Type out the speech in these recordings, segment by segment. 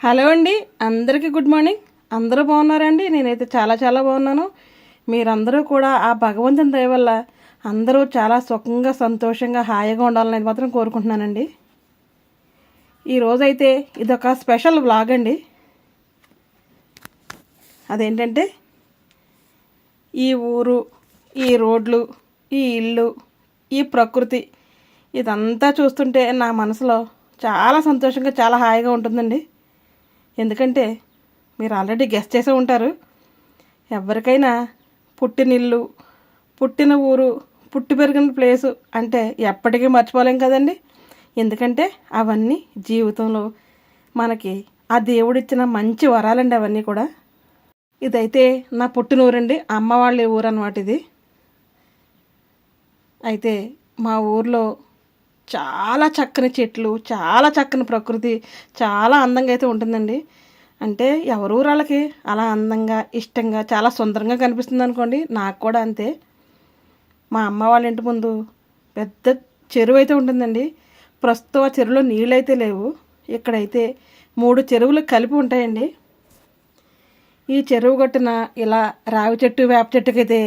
Hello అండి అందరికీ good morning. అందరూ బాగున్నారండి? నేనైతే చాలా చాలా బాగున్నాను. మీరందరూ కూడా ఆ భగవంతుని దయ వల్ల అందరూ చాలా సుఖంగా సంతోషంగా హాయిగా ఉండాలని మాత్రం కోరుకుంటున్నానండి. ఈరోజైతే ఇదొక స్పెషల్ వ్లాగ్ అండి. అదేంటంటే ఈ ఊరు ఈ రోడ్లు ఈ ఇల్లు ఈ ప్రకృతి ఇదంతా చూస్తుంటే నా మనసులో చాలా సంతోషంగా చాలా హాయిగా ఉంటుందండి. ఎందుకంటే మీరు ఆల్రెడీ గెస్ట్ చేసే ఉంటారు. ఎవరికైనా పుట్టినిల్లు పుట్టిన ఊరు పుట్టి పెరిగిన ప్లేసు అంటే ఎప్పటికీ మర్చిపోలేం కదండి. ఎందుకంటే అవన్నీ జీవితంలో మనకి ఆ దేవుడిచ్చిన మంచి వరాలండి అవన్నీ కూడా. ఇదైతే నా పుట్టిన ఊరండి అమ్మ వాళ్ళ ఊరు అనమాట ఇది. అయితే మా ఊర్లో చాలా చక్కని చెట్లు చాలా చక్కని ప్రకృతి చాలా అందంగా అయితే ఉంటుందండి. అంటే ఎవరు వాళ్ళకి అలా అందంగా ఇష్టంగా చాలా సుందరంగా కనిపిస్తుంది అనుకోండి నాకు కూడా అంతే. మా అమ్మ వాళ్ళ ఇంటి ముందు పెద్ద చెరువు అయితే ఉంటుందండి. ప్రస్తుతం ఆ చెరువులో నీళ్ళు అయితే లేవు. ఇక్కడైతే మూడు చెరువులు కలిపి ఉంటాయండి. ఈ చెరువు గట్టున ఇలా రావి చెట్టు వేప చెట్టుకైతే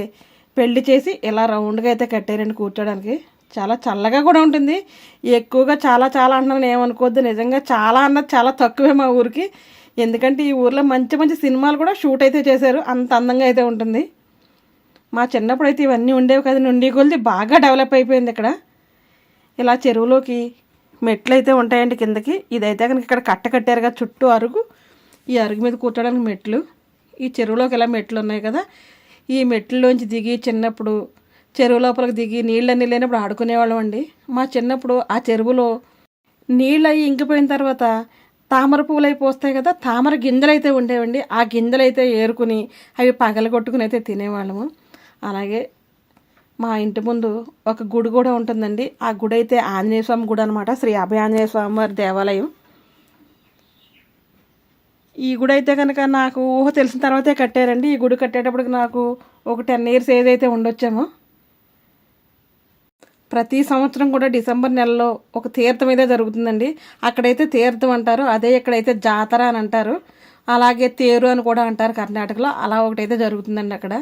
పెళ్ళి చేసి ఇలా రౌండ్గా అయితే కట్టారండి కూర్చోడానికి. చాలా చల్లగా కూడా ఉంటుంది. ఎక్కువగా చాలా చాలా అంటున్నాను ఏమనుకోవద్దు. నిజంగా చాలా అన్నది చాలా తక్కువే మా ఊరికి. ఎందుకంటే ఈ ఊర్లో మంచి మంచి సినిమాలు కూడా షూట్ అయితే చేశారు. అంత అందంగా అయితే ఉంటుంది. మా చిన్నప్పుడు అయితే ఇవన్నీ ఉండేవి కదా. నుండి కొలిది బాగా డెవలప్ అయిపోయింది ఇక్కడ. ఇలా చెరువులోకి మెట్లు అయితే ఉంటాయండి కిందకి. ఇదైతే కనుక ఇక్కడ కట్ట కట్టారు కదా చుట్టూ అరుగు. ఈ అరుగు మీద కూర్చోడానికి మెట్లు. ఈ చెరువులోకి ఇలా మెట్లు ఉన్నాయి కదా. ఈ మెట్లలోంచి దిగి చిన్నప్పుడు చెరువు లోపలికి దిగి నీళ్ళన్నీ లేనప్పుడు ఆడుకునేవాళ్ళం అండి. మా చిన్నప్పుడు ఆ చెరువులో నీళ్ళు అవి ఇంకిపోయిన తర్వాత తామర పువ్వులు అయి పోస్తాయి కదా తామర గింజలు అయితే ఉండేవండి. ఆ గింజలు అయితే ఏరుకుని అవి పగలగొట్టుకుని అయితే తినేవాళ్ళము. అలాగే మా ఇంటి ముందు ఒక గుడి కూడా ఉంటుందండి. ఆ గుడి అయితే ఆంజనేయ స్వామి గుడి అనమాట శ్రీ అభయ ఆంజనేయ స్వామి వారి దేవాలయం. ఈ గుడి అయితే కనుక నాకు ఊహ తెలిసిన తర్వాతే కట్టారండి. ఈ గుడి కట్టేటప్పటికి నాకు ఒక టెన్ ఇయర్స్ ఏదైతే ఉండొచ్చామో ఉండొచ్చేమో. ప్రతి సంవత్సరం కూడా డిసెంబర్ నెలలో ఒక తీర్థం అయితే జరుగుతుందండి. అక్కడైతే తీర్థం అంటారు అదే ఇక్కడైతే జాతర అని అంటారు. అలాగే తేరు అని కూడా అంటారు కర్ణాటకలో అలా ఒకటైతే జరుగుతుందండి అక్కడ.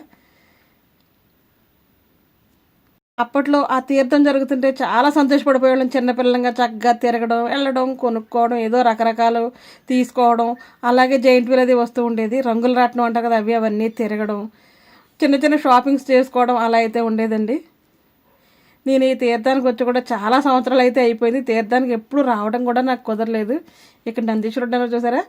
అప్పట్లో ఆ తీర్థం జరుగుతుంటే చాలా సంతోషపడిపోయేవాళ్ళం. చిన్నపిల్లలంగా చక్కగా తిరగడం వెళ్ళడం కొనుక్కోవడం ఏదో రకరకాలు తీసుకోవడం అలాగే జైంట్ వీల్ అది వస్తూ ఉండేది. రంగులు రాట్నం అంటారు కదా అవి అవన్నీ తిరగడం చిన్న చిన్న షాపింగ్స్ చేసుకోవడం అలా అయితే ఉండేదండి. నేను ఈ తీర్థానికి వచ్చి కూడా చాలా సంవత్సరాలు అయితే అయిపోయింది. తీర్థానికి ఎప్పుడు రావడం కూడా నాకు కుదరలేదు. ఇక్కడ నందీశ్వరుడు చూసారా?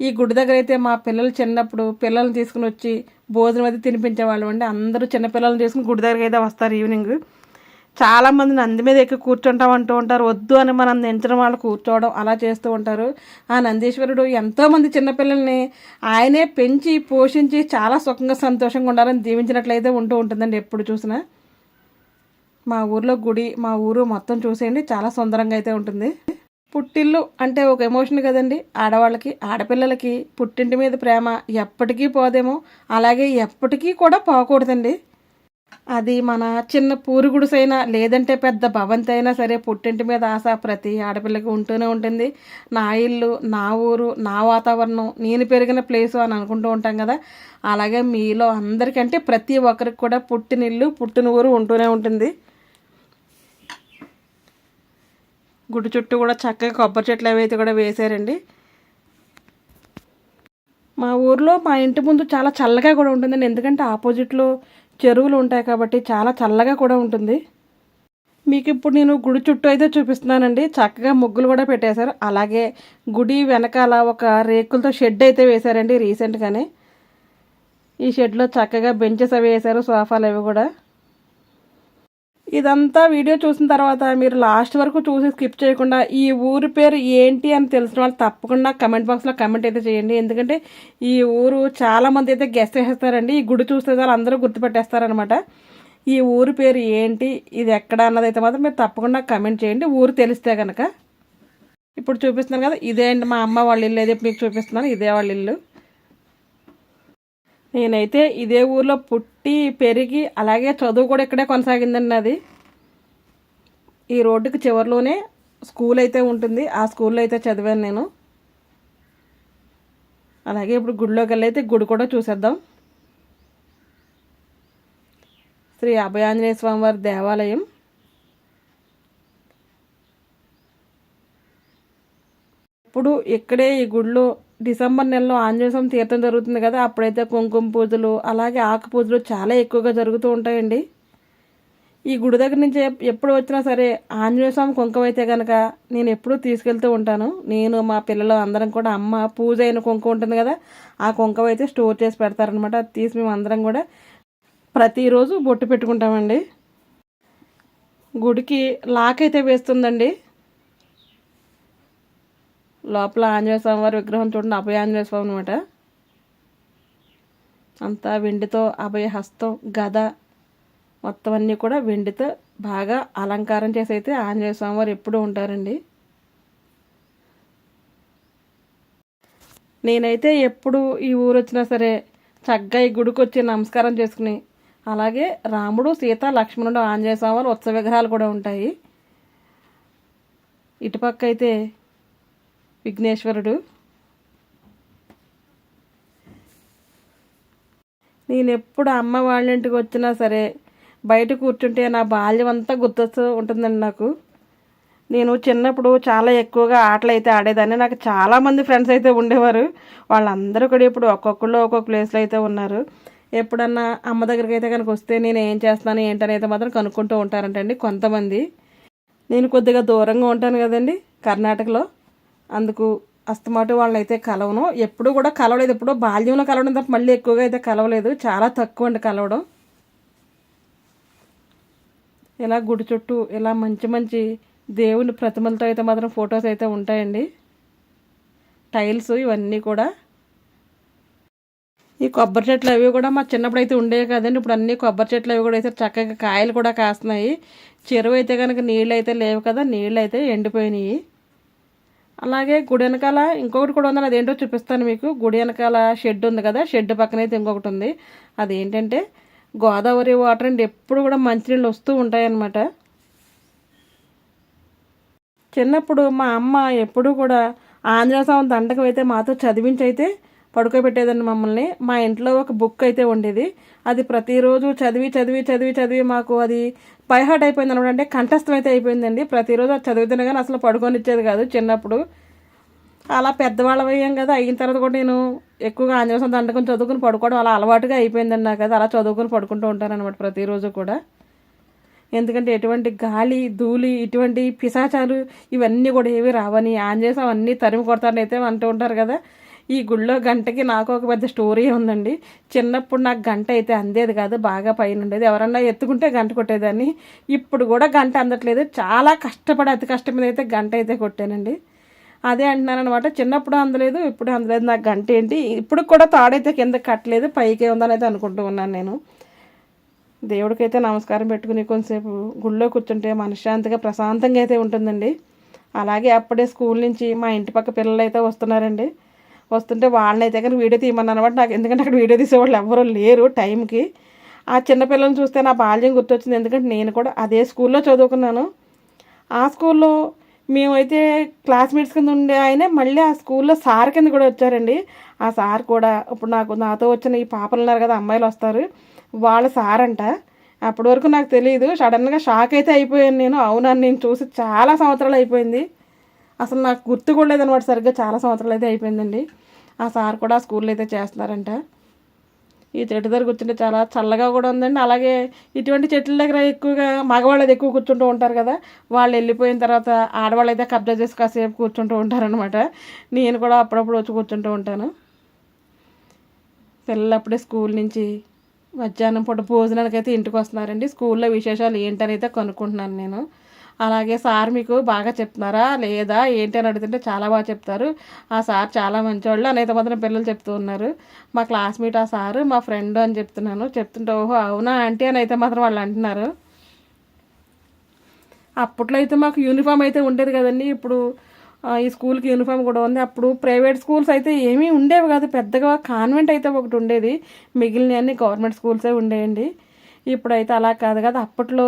ఈ గుడి దగ్గర అయితే మా పిల్లలు చిన్నప్పుడు పిల్లల్ని తీసుకుని వచ్చి భోజనం అయితే తినిపించేవాళ్ళం అండి. అందరూ చిన్నపిల్లల్ని తీసుకుని గుడి దగ్గరికి అయితే వస్తారు ఈవినింగ్. చాలామంది నంది మీద ఎక్కి కూర్చుంటాం అంటూ ఉంటారు. వద్దు అని మనం నించడం వాళ్ళు కూర్చోవడం అలా చేస్తూ ఉంటారు. ఆ నందీశ్వరుడు ఎంతోమంది చిన్నపిల్లల్ని ఆయనే పెంచి పోషించి చాలా సుఖంగా సంతోషంగా ఉండాలని దీవించినట్లయితే ఉంటూ ఉంటుందండి ఎప్పుడు చూసినా. మా ఊర్లో గుడి మా ఊరు మొత్తం చూసేయండి. చాలా సుందరంగా అయితే ఉంటుంది. పుట్టిల్లు అంటే ఒక ఎమోషన్ కదండి. ఆడవాళ్ళకి ఆడపిల్లలకి పుట్టింటి మీద ప్రేమ ఎప్పటికీ పోదేమో. అలాగే ఎప్పటికీ కూడా పోకూడదండి. అది మన చిన్న పూరుగుడుసైనా లేదంటే పెద్ద భవంతి అయినా సరే పుట్టింటి మీద ఆశ ప్రతి ఆడపిల్లకి ఉంటూనే ఉంటుంది. నా ఇల్లు నా ఊరు నా వాతావరణం నేను పెరిగిన ప్లేసు అని అనుకుంటూ ఉంటాం కదా. అలాగే మీలో అందరికంటే ప్రతి ఒక్కరికి కూడా పుట్టిన ఇల్లు పుట్టిన ఊరు ఉంటూనే ఉంటుంది. గుడి చుట్టూ కూడా చక్కగా కొబ్బరి చెట్లు అవి అయితే కూడా వేసారండి మా ఊర్లో మా ఇంటి ముందు చాలా చల్లగా కూడా ఉంటుందండి. ఎందుకంటే ఆపోజిట్లో చెరువులు ఉంటాయి కాబట్టి చాలా చల్లగా కూడా ఉంటుంది. మీకు ఇప్పుడు నేను గుడి చుట్టూ అయితే చూపిస్తున్నానండి. చక్కగా ముగ్గులు కూడా పెట్టేశారు. అలాగే గుడి వెనకాల ఒక రేకులతో షెడ్ అయితే వేశారండి రీసెంట్గానే. ఈ షెడ్లో చక్కగా బెంచెస్ అవి వేశారు సోఫాలు అవి కూడా. ఇదంతా వీడియో చూసిన తర్వాత మీరు లాస్ట్ వరకు చూసి స్కిప్ చేయకుండా ఈ ఊరి పేరు ఏంటి అని తెలిసిన వాళ్ళు తప్పకుండా కమెంట్ బాక్స్లో కమెంట్ అయితే చేయండి. ఎందుకంటే ఈ ఊరు చాలామంది అయితే గెస్ట్ చేసేస్తారండి. ఈ గుడి చూస్తే చాలా అందరూ గుర్తుపెట్టేస్తారనమాట ఈ ఊరి పేరు ఏంటి? ఇది ఎక్కడ అన్నది అయితే మాత్రం మీరు తప్పకుండా కమెంట్ చేయండి. ఊరు తెలిస్తే కనుక ఇప్పుడు చూపిస్తున్నాను కదా ఇదే అండి మా అమ్మ వాళ్ళ ఇల్లు. అయితే మీకు చూపిస్తున్నాను ఇదే వాళ్ళ ఇల్లు. నేనైతే ఇదే ఊర్లో పుట్టి పుట్టి పెరిగి అలాగే చదువు కూడా ఇక్కడే కొనసాగిందండి అది. ఈ రోడ్డుకి చివరిలోనే స్కూల్ అయితే ఉంటుంది. ఆ స్కూల్లో అయితే చదివాను నేను. అలాగే ఇప్పుడు గుడిలోకి వెళ్ళి అయితే గుడి కూడా చూసేద్దాం. శ్రీ అభయాంజనేయ స్వామివారి దేవాలయం. ఇప్పుడు ఇక్కడే ఈ గుడిలో డిసెంబర్ నెలలో ఆంజనేయ స్వామి తీర్థం జరుగుతుంది కదా అప్పుడైతే కుంకుమ పూజలు అలాగే ఆకు పూజలు చాలా ఎక్కువగా జరుగుతూ ఉంటాయండి. ఈ గుడి దగ్గర నుంచి ఎప్పుడు వచ్చినా సరే ఆంజనేయ స్వామి కుంకుమ అయితే కనుక నేను ఎప్పుడూ తీసుకెళ్తూ ఉంటాను. నేను మా పిల్లలు అందరం కూడా అమ్మ పూజ అయిన కుంకుమ ఉంటుంది కదా ఆ కుంకుమ అయితే స్టోర్ చేసి పెడతారనమాట అది తీసి మేము అందరం కూడా ప్రతిరోజు బొట్టు పెట్టుకుంటామండి. గుడికి లాక్ అయితే వేస్తుందండి. లోపల ఆంజనేయ స్వామి వారి విగ్రహం చూడండి అభయ ఆంజనేయ స్వామి అనమాట అంతా వెండితో అభయ హస్తం గద మొత్తం అన్నీ కూడా వెండితో బాగా అలంకారం చేసి అయితే ఆంజనేయ స్వామి వారు ఎప్పుడూ ఉంటారండి. నేనైతే ఎప్పుడు ఈ ఊరు వచ్చినా సరే చక్కగా ఈ గుడికి వచ్చి నమస్కారం చేసుకుని అలాగే రాముడు సీత లక్ష్మణుడు ఆంజనేయ స్వామి వారు ఉత్సవ విగ్రహాలు కూడా ఉంటాయి. ఇటుపక్క అయితే విఘ్నేశ్వరుడు. నేను ఎప్పుడు అమ్మ వాళ్ళ ఇంటికి వచ్చినా సరే బయట కూర్చుంటే నా బాల్యం అంతా గుర్తొస్తూ ఉంటుందండి నాకు. నేను చిన్నప్పుడు చాలా ఎక్కువగా ఆటలు అయితే ఆడేదాన్ని. నాకు చాలామంది ఫ్రెండ్స్ అయితే ఉండేవారు. వాళ్ళందరూ కూడా ఇప్పుడు ఒక్కొక్కళ్ళు ఒక్కొక్క ప్లేస్లో అయితే ఉన్నారు. ఎప్పుడన్నా అమ్మ దగ్గరికి అయితే కనుక వస్తే నేను ఏం చేస్తాను ఏంటని అయితే మాత్రం కనుక్కుంటూ ఉంటారంటండి కొంతమంది. నేను కొద్దిగా దూరంగా ఉంటాను కదండి కర్ణాటకలో. అందుకు అస్తమాటు వాళ్ళైతే కలవను. ఎప్పుడు కూడా కలవలేదు. ఎప్పుడో బాల్యంలో కలవడం తప్ప మళ్ళీ ఎక్కువగా అయితే కలవలేదు. చాలా తక్కువ అండి కలవడం. ఇలా గుడి చుట్టూ ఇలా మంచి మంచి దేవుని ప్రతిమలతో అయితే మాత్రం ఫొటోస్ అయితే ఉంటాయండి. టైల్స్ ఇవన్నీ కూడా. ఈ కొబ్బరి చెట్లు అవి కూడా మా చిన్నప్పుడు అయితే ఉండేవి కదండి. ఇప్పుడు అన్ని కొబ్బరి చెట్లు అవి కూడా అయితే చక్కగా కాయలు కూడా కాస్తున్నాయి. చెరువు అయితే కనుక నీళ్ళు అయితే లేవు కదా. నీళ్ళు అయితే ఎండిపోయినాయి. అలాగే గుడి వెనకాల ఇంకొకటి కూడా ఉందని అదేంటో చూపిస్తాను మీకు. గుడి వెనకాల షెడ్ ఉంది కదా షెడ్ పక్కన అయితే ఇంకొకటి ఉంది. అదేంటంటే గోదావరి వాటర్ అండి ఎప్పుడు కూడా మంచినీళ్ళు వస్తూ ఉంటాయన్నమాట. చిన్నప్పుడు మా అమ్మ ఎప్పుడు కూడా ఆంజనేయ స్వామి దండకం అయితే మాతో చదివించి అయితే పడుకోబెట్టేదండి మమ్మల్ని. మా ఇంట్లో ఒక బుక్ అయితే ఉండేది. అది ప్రతిరోజు చదివి చదివి చదివి చదివి మాకు అది బైహార్ట్ అయిపోయింది అనమాట అంటే కంఠస్థం అయితే అయిపోయిందండి. ప్రతిరోజు అది చదువుతున్నా కానీ అసలు పడుకొనిచ్చేది కాదు చిన్నప్పుడు. అలా పెద్దవాళ్ళం అయ్యాం కదా. అయిన తర్వాత కూడా నేను ఎక్కువగా ఆంజనేయ దండకం చదువుకుని పడుకోవడం అలా అలవాటుగా అయిపోయిందండి నాకు అది అలా చదువుకుని పడుకుంటూ ఉంటాను అనమాట ప్రతిరోజు కూడా. ఎందుకంటే ఎటువంటి గాలి ధూళి ఇటువంటి పిశాచాలు ఇవన్నీ కూడా ఏవి రావని ఆంజనేయ అన్నీ తరిమి కొడతారని అయితే అంటూ ఉంటారు కదా. ఈ గుళ్ళో గంటకి నాకు ఒక పెద్ద స్టోరీ ఉందండి. చిన్నప్పుడు నాకు గంట అయితే అందేది కాదు బాగా పైన ఉండేది. ఎవరన్నా ఎత్తుకుంటే గంట కొట్టేదాన్ని. ఇప్పుడు కూడా గంట అందట్లేదు. చాలా కష్టపడి అతి కష్టం మీద అయితే గంట అయితే కొట్టానండి. అదే అంటున్నాను అనమాట చిన్నప్పుడు అందలేదు ఇప్పుడు అందలేదు. నాకు గంట ఏంటి? ఇప్పుడు కూడా తాడైతే కింద కట్టలేదు. పైకే ఉందని అయితే అనుకుంటూ ఉన్నాను నేను. దేవుడికైతే నమస్కారం పెట్టుకుని కొంతసేపు గుళ్ళో కూర్చుంటే మనశ్శాంతిగా ప్రశాంతంగా అయితే ఉంటుందండి. అలాగే అప్పుడే స్కూల్ నుంచి మా ఇంటి పక్క పిల్లలు అయితే వస్తున్నారండి. వస్తుంటే వాళ్ళని అయితే కానీ వీడియో తీయమన్నాను అనమాట నాకు ఎందుకంటే అక్కడ వీడియో తీసేవాళ్ళు ఎవరూ లేరు టైంకి. ఆ చిన్నపిల్లల్ని చూస్తే నా బాల్యం గుర్తొచ్చింది. ఎందుకంటే నేను కూడా అదే స్కూల్లో చదువుకున్నాను. ఆ స్కూల్లో మేమైతే క్లాస్మేట్స్ కింద ఉండే ఆయనే మళ్ళీ ఆ స్కూల్లో సార్ కింద కూడా వచ్చారండి. ఆ సార్ కూడా ఇప్పుడు నాకు నాతో వచ్చిన ఈ పాపలు ఉన్నారు కదా అమ్మాయిలు వస్తారు. వాళ్ళ సార్ అంట. అప్పటి వరకు నాకు తెలియదు సడన్గా షాక్ అయితే అయిపోయాను నేను. అవునా నేను చూసి చాలా సంవత్సరాలు అయిపోయింది. అసలు నాకు గుర్తు కూడా లేదనమాట సరిగ్గా చాలా సంవత్సరాలు అయితే అయిపోయిందండి. ఆ సార్ కూడా ఆ స్కూల్లో అయితే చేస్తున్నారంట. ఈ చెట్టు దగ్గర కూర్చుంటే చాలా చల్లగా కూడా ఉందండి. అలాగే ఇటువంటి చెట్ల దగ్గర ఎక్కువగా మగవాళ్ళు అయితే ఎక్కువ కూర్చుంటూ ఉంటారు కదా వాళ్ళు వెళ్ళిపోయిన తర్వాత ఆడవాళ్ళు అయితే కబ్జా చేసి కాసేపు కూర్చుంటూ ఉంటారనమాట. నేను కూడా అప్పుడప్పుడు వచ్చి కూర్చుంటూ ఉంటాను. పిల్లలప్పుడే స్కూల్ నుంచి మధ్యాహ్నం పూట భోజనానికి అయితే ఇంటికి వస్తున్నారండి. స్కూల్లో విశేషాలు ఏంటని అయితే కనుక్కుంటున్నాను నేను. అలాగే సార్ మీకు బాగా చెప్తున్నారా? లేదా ఏంటి అని అడుగుతుంటే చాలా బాగా చెప్తారు. ఆ సార్ చాలా మంచివాళ్ళు అనేక మాత్రం పిల్లలు చెప్తూ ఉన్నారు. మా క్లాస్మేట్ ఆ సారు మా ఫ్రెండ్ అని చెప్తున్నాను. చెప్తుంటే ఓహో అవునా ఆంటీ అని అయితే మాత్రం వాళ్ళు అంటున్నారు. అప్పట్లో అయితే మాకు యూనిఫామ్ అయితే ఉండేది కదండి. ఇప్పుడు ఈ స్కూల్కి యూనిఫామ్ కూడా ఉంది. అప్పుడు ప్రైవేట్ స్కూల్స్ అయితే ఏమీ ఉండేవి కాదు. పెద్దగా కాన్వెంట్ అయితే ఒకటి ఉండేది. మిగిలిన అన్ని గవర్నమెంట్ స్కూల్సే ఉండేయండి. ఇప్పుడైతే అలా కాదు కదా. అప్పట్లో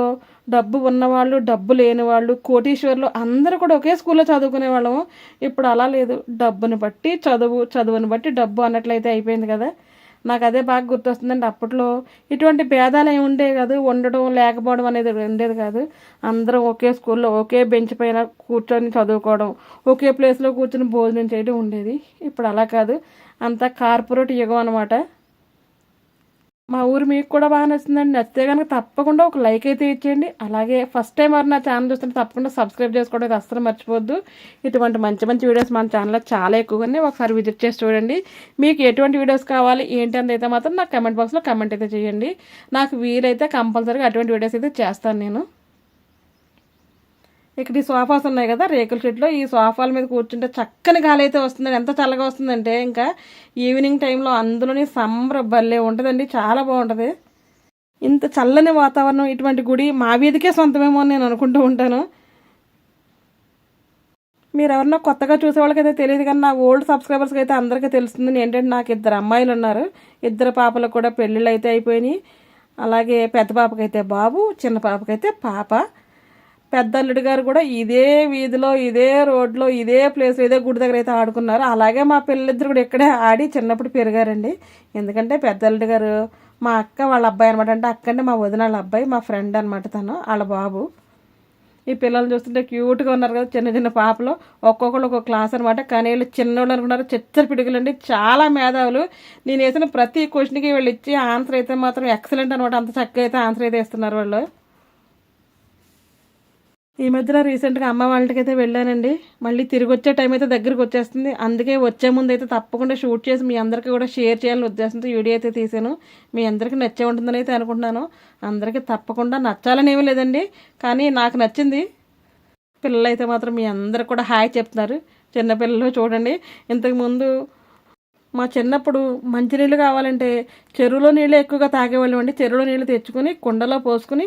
డబ్బు ఉన్నవాళ్ళు డబ్బు లేని వాళ్ళు కోటీశ్వర్లు అందరూ కూడా ఒకే స్కూల్లో చదువుకునే వాళ్ళము. ఇప్పుడు అలా లేదు. డబ్బుని బట్టి చదువు చదువుని బట్టి డబ్బు అన్నట్లయితే అయిపోయింది కదా. నాకు అదే బాగా గుర్తొస్తుందండి. అప్పట్లో ఇటువంటి భేదాలు ఏమి ఉండేవి కాదు. ఉండడం లేకపోవడం అనేది ఉండేది కాదు. అందరం ఒకే స్కూల్లో ఒకే బెంచ్ పైన కూర్చొని చదువుకోవడం ఒకే ప్లేస్లో కూర్చొని భోజనం చేయడం ఉండేది. ఇప్పుడు అలా కాదు. అంతా కార్పొరేట్ యుగం అనమాట మా ఊరు మీకు కూడా బాగా నచ్చిందండి. నచ్చితే కనుక తప్పకుండా ఒక లైక్ అయితే ఇచ్చేయండి. అలాగే ఫస్ట్ టైం వారు నా ఛానల్ చూస్తుంటే తప్పకుండా సబ్స్క్రైబ్ చేసుకోవడం అయితే అస్సలు మర్చిపోద్దు ఇటువంటి మంచి మంచి వీడియోస్ మన ఛానల్లో చాలా ఎక్కువగానే ఒకసారి విజిట్ చేసి చూడండి. మీకు ఎటువంటి వీడియోస్ కావాలి ఏంటి అని అయితే మాత్రం నాకు కమెంట్ బాక్స్లో కమెంట్ అయితే చేయండి. నాకు వీలైతే కంపల్సరీగా అటువంటి వీడియోస్ అయితే చేస్తాను నేను. ఇక్కడ ఈ సోఫాస్ ఉన్నాయి కదా రేకుల షెడ్లో. ఈ సోఫాల మీద కూర్చుంటే చక్కని గాలి అయితే వస్తుందండి ఎంత చల్లగా వస్తుందంటే ఇంకా ఈవినింగ్ టైంలో అందులోని సంబర భలే ఉంటుందండి. చాలా బాగుంటుంది. ఇంత చల్లని వాతావరణం ఇటువంటి గుడి మా వీధికే సొంతమేమో అని నేను అనుకుంటూ ఉంటాను. మీరు ఎవరన్నా కొత్తగా చూసే వాళ్ళకైతే తెలియదు కానీ నా ఓల్డ్ సబ్స్క్రైబర్స్కి అయితే అందరికీ తెలుస్తుంది. ఏంటంటే నాకు ఇద్దరు అమ్మాయిలు ఉన్నారు. ఇద్దరు పాపలకు కూడా పెళ్ళిళ్ళు అయితే అయిపోయినాయి. అలాగే పెద్ద పాపకైతే బాబు చిన్న పాపకైతే పాప. పెద్దల్లుడి గారు కూడా ఇదే వీధిలో ఇదే రోడ్లో ఇదే ప్లేస్లో ఇదే గుడి దగ్గర అయితే ఆడుకున్నారు. అలాగే మా పిల్లలిద్దరు కూడా ఇక్కడే ఆడి చిన్నప్పుడు పెరిగారండి. ఎందుకంటే పెద్దల్లుడి గారు మా అక్క వాళ్ళ అబ్బాయి అనమాట అంటే అక్క మా వదిన వాళ్ళ అబ్బాయి మా ఫ్రెండ్ అనమాట తను వాళ్ళ బాబు. ఈ పిల్లలు చూస్తుంటే క్యూట్గా ఉన్నారు కదా చిన్న చిన్న పాపలు. ఒక్కొక్కరు ఒక్కొక్క క్లాస్ అనమాట కానీ వీళ్ళు చిన్నోళ్ళు అనుకున్నారు చిచ్చర పిడుగులు అండి చాలా మేధావులు. నేను వేసిన ప్రతి క్వశ్చన్కి వీళ్ళు ఇచ్చి ఆన్సర్ అయితే మాత్రం ఎక్సలెంట్ అనమాట అంత చక్కగా అయితే ఆన్సర్ అయితే ఇస్తున్నారు వాళ్ళు. ఈ మధ్యన రీసెంట్గా అమ్మ వాళ్ళకి అయితే వెళ్ళానండి. మళ్ళీ తిరిగి వచ్చే టైం అయితే దగ్గరికి వచ్చేస్తుంది. అందుకే వచ్చే ముందు అయితే తప్పకుండా షూట్ చేసి మీ అందరికీ కూడా షేర్ చేయాలని ఉద్దేశంతో వీడియో అయితే తీసాను మీ అందరికీ నచ్చే ఉంటుందని అయితే అనుకుంటున్నాను. అందరికీ తప్పకుండా నచ్చాలనేమీ లేదండి. కానీ నాకు నచ్చింది. పిల్లలు అయితే మాత్రం మీ అందరికి కూడా హాయ్ చెప్తున్నారు. చిన్నపిల్లలు చూడండి. ఇంతకుముందు మా చిన్నప్పుడు మంచినీళ్ళు కావాలంటే చెరువులో నీళ్ళు ఎక్కువగా తాగేవాళ్ళం అండి. చెరువులో నీళ్ళు తెచ్చుకొని కుండలో పోసుకుని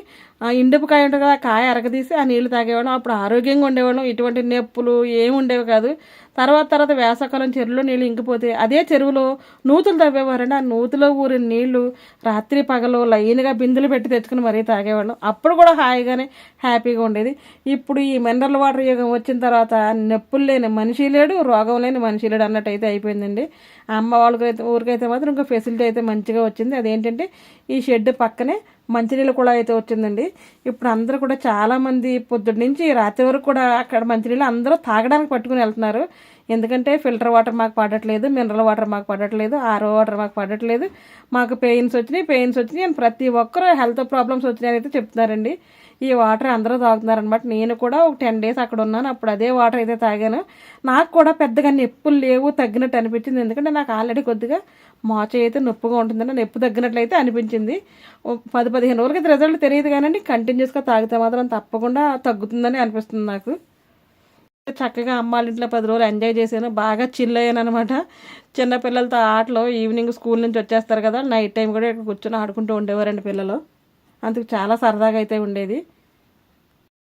ఇండుపు కాయ ఉంటుంది కదా కాయ అరగదీసి ఆ నీళ్ళు తాగేవాళ్ళం. అప్పుడు ఆరోగ్యంగా ఉండేవాళ్ళం. ఇటువంటి నొప్పులు ఏమి ఉండేవి కాదు. తర్వాత తర్వాత వేసవకాలం చెరువులో నీళ్ళు ఇంకిపోతే అదే చెరువులో నూతులు తవ్వేవారండి. ఆ నూతులో ఊరిన నీళ్ళు రాత్రి పగలు లైన్గా బిందులు పెట్టి తెచ్చుకుని మరీ తాగేవాళ్ళం. అప్పుడు కూడా హాయిగానే హ్యాపీగా ఉండేది. ఇప్పుడు ఈ మినరల్ వాటర్ యుగం వచ్చిన తర్వాత నొప్పులు లేని మనిషి లేడు రోగం లేని మనిషి లేడు అన్నట్టు అయితే అయిపోయిందండి. అమ్మ వాళ్ళకైతే ఊరికైతే మాత్రం ఇంకా ఫెసిలిటీ అయితే మంచిగా వచ్చింది. అదేంటంటే ఈ షెడ్ పక్కనే మంచినీళ్ళు కూడా అయితే వచ్చిందండి. ఇప్పుడు అందరూ కూడా చాలామంది పొద్దున్న నుంచి రాత్రి వరకు కూడా అక్కడ మంచినీళ్ళు అందరూ తాగడానికి పట్టుకుని వెళ్తున్నారు. ఎందుకంటే ఫిల్టర్ వాటర్ మాకు పడట్లేదు మినరల్ వాటర్ మాకు పడట్లేదు ఆరో వాటర్ మాకు పడట్లేదు. మాకు పెయిన్స్ వచ్చినాయి పెయిన్స్ వచ్చినాయి అని ప్రతి ఒక్కరు హెల్త్ ప్రాబ్లమ్స్ వచ్చినాయని అయితే చెప్తున్నారండి. ఈ వాటర్ అందరూ తాగుతున్నారనమాట నేను కూడా ఒక టెన్ డేస్ అక్కడ ఉన్నాను. అప్పుడు అదే వాటర్ అయితే తాగాను. నాకు కూడా పెద్దగా నొప్పులు లేవు తగ్గినట్టు అనిపించింది. ఎందుకంటే నాకు ఆల్రెడీ కొద్దిగా మోచ అయితే నొప్పిగా ఉంటుందని నొప్పి తగ్గినట్లయితే అనిపించింది. పది పదిహేను రోజులకి రిజల్ట్ తెలియదు కానీ కంటిన్యూస్గా తాగితే మాత్రం తప్పకుండా తగ్గుతుందని అనిపిస్తుంది నాకు. చక్కగా అమ్మాళ్ళ ఇంట్లో పది రోజులు ఎంజాయ్ చేశాను బాగా చిల్ అయ్యాను అనమాట చిన్నపిల్లలతో ఆటలు ఈవినింగ్ స్కూల్ నుంచి వచ్చేస్తారు కదా నైట్ టైం కూడా ఇక్కడ కూర్చొని ఆడుకుంటూ ఉండేవారండి పిల్లలు. అందుకు చాలా సరదాగా అయితే ఉండేది.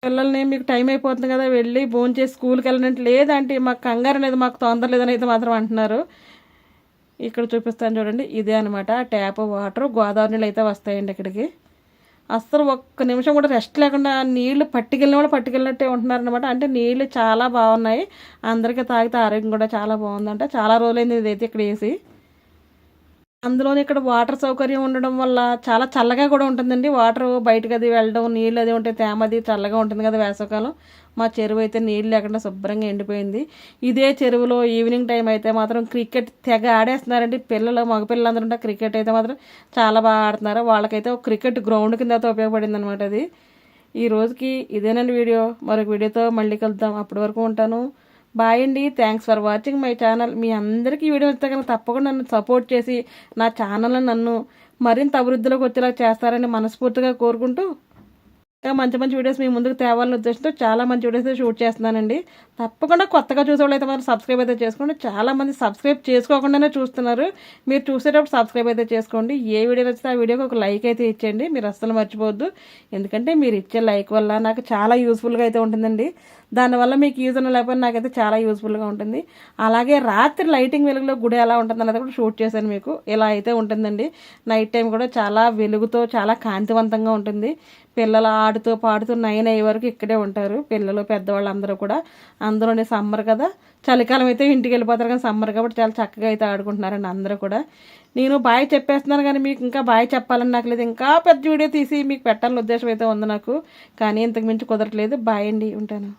పిల్లల్ని మీకు టైం అయిపోతుంది కదా వెళ్ళి భోంచేసి చేసి స్కూల్కి వెళ్ళినట్టు లేదంటే మాకు కంగారు అనేది మాకు తొందర లేదని అయితే మాత్రం అంటున్నారు. ఇక్కడ చూపిస్తాను చూడండి. ఇదే అనమాట ట్యాప్ వాటర్. గోదావరి నీళ్ళు అయితే వస్తాయండి ఇక్కడికి. అస్సలు ఒక్క నిమిషం కూడా రెస్ట్ లేకుండా నీళ్ళు పట్టుకెళ్ళిన కూడా పట్టుకెళ్ళినట్టే ఉంటున్నారనమాట అంటే నీళ్ళు చాలా బాగున్నాయి. అందరికీ తాగితే ఆరోగ్యం కూడా చాలా బాగుందంట. చాలా రోజులైంది ఇదైతే ఇక్కడ వేసి. అందులోని ఇక్కడ వాటర్ సౌకర్యం ఉండడం వల్ల చాలా చల్లగా కూడా ఉంటుందండి. వాటర్ బయటకు అది వెళ్ళడం నీళ్ళు అది ఉంటే తేమ అది చల్లగా ఉంటుంది కదా వేసవకాలం. మా చెరువు అయితే నీళ్ళు లేకుండా శుభ్రంగా ఎండిపోయింది. ఇదే చెరువులో ఈవినింగ్ టైం అయితే మాత్రం క్రికెట్ తెగ ఆడేస్తున్నారండి. పిల్లలు మగ పిల్లలందరూ ఉంటే క్రికెట్ అయితే మాత్రం చాలా బాగా ఆడుతున్నారు. వాళ్ళకైతే ఒక క్రికెట్ గ్రౌండ్ కింద అయితే ఉపయోగపడింది అనమాట అది. ఈ రోజుకి ఇదేనండి వీడియో. మరొక వీడియోతో మళ్ళీ కలుద్దాం. అప్పటి వరకు ఉంటాను. బాయ్ అండి. Thanks for watching my channel మీ అందరికీ వీడియో వస్తే కనుక తప్పకుండా నన్ను సపోర్ట్ చేసి నా ఛానల్ని నన్ను మరింత అభివృద్ధిలోకి వచ్చేలా చేస్తారని మనస్ఫూర్తిగా కోరుకుంటూ ఇంకా మంచి మంచి వీడియోస్ మీ ముందుకు తేవాలని ఉద్దేశంతో చాలా మంచి వీడియోస్ షూట్ చేస్తున్నానండి. తప్పకుండా కొత్తగా చూసేవాళ్ళు అయితే మాత్రం సబ్స్క్రైబ్ అయితే చేసుకోండి. చాలా మంది సబ్స్క్రైబ్ చేసుకోకుండానే చూస్తున్నారు. మీరు చూసేటప్పుడు సబ్స్క్రైబ్ అయితే చేసుకోండి. ఏ వీడియో నచ్చితే ఆ వీడియోకి ఒక లైక్ అయితే ఇచ్చేయండి. మీరు అస్సలు మర్చిపోవద్దు. ఎందుకంటే మీరు ఇచ్చే లైక్ వల్ల నాకు చాలా యూస్ఫుల్గా అయితే ఉంటుందండి. దానివల్ల మీకు యూజ్ ఉన్న లేకపోతే నాకైతే చాలా యూస్ఫుల్గా ఉంటుంది. అలాగే రాత్రి లైటింగ్ వెలుగులో గుడి ఎలా ఉంటుంది అనేది కూడా షూట్ చేశాను మీకు. ఇలా అయితే ఉంటుందండి. నైట్ టైం కూడా చాలా వెలుగుతో చాలా కాంతివంతంగా ఉంటుంది. పిల్లలు ఆడుతూ పాడుతూ నైన్ అయ్యే వరకు ఇక్కడే ఉంటారు. పిల్లలు పెద్దవాళ్ళు అందరూ కూడా. అందరూనే సమ్మర్ కదా. చలికాలం అయితే ఇంటికి వెళ్ళిపోతారు కానీ సమ్మర్ కాబట్టి చాలా చక్కగా అయితే ఆడుకుంటున్నారండి అందరూ కూడా. నేను బాయ్ చెప్పేస్తున్నాను కానీ మీకు ఇంకా బాయ్ చెప్పాలని నాకు లేదు. ఇంకా పెద్ద వీడియో తీసి మీకు పెట్టాలని ఉద్దేశం అయితే ఉంది నాకు. కానీ ఇంతకు మించి కుదరట్లేదు. బాయ్ అండి. ఉంటాను.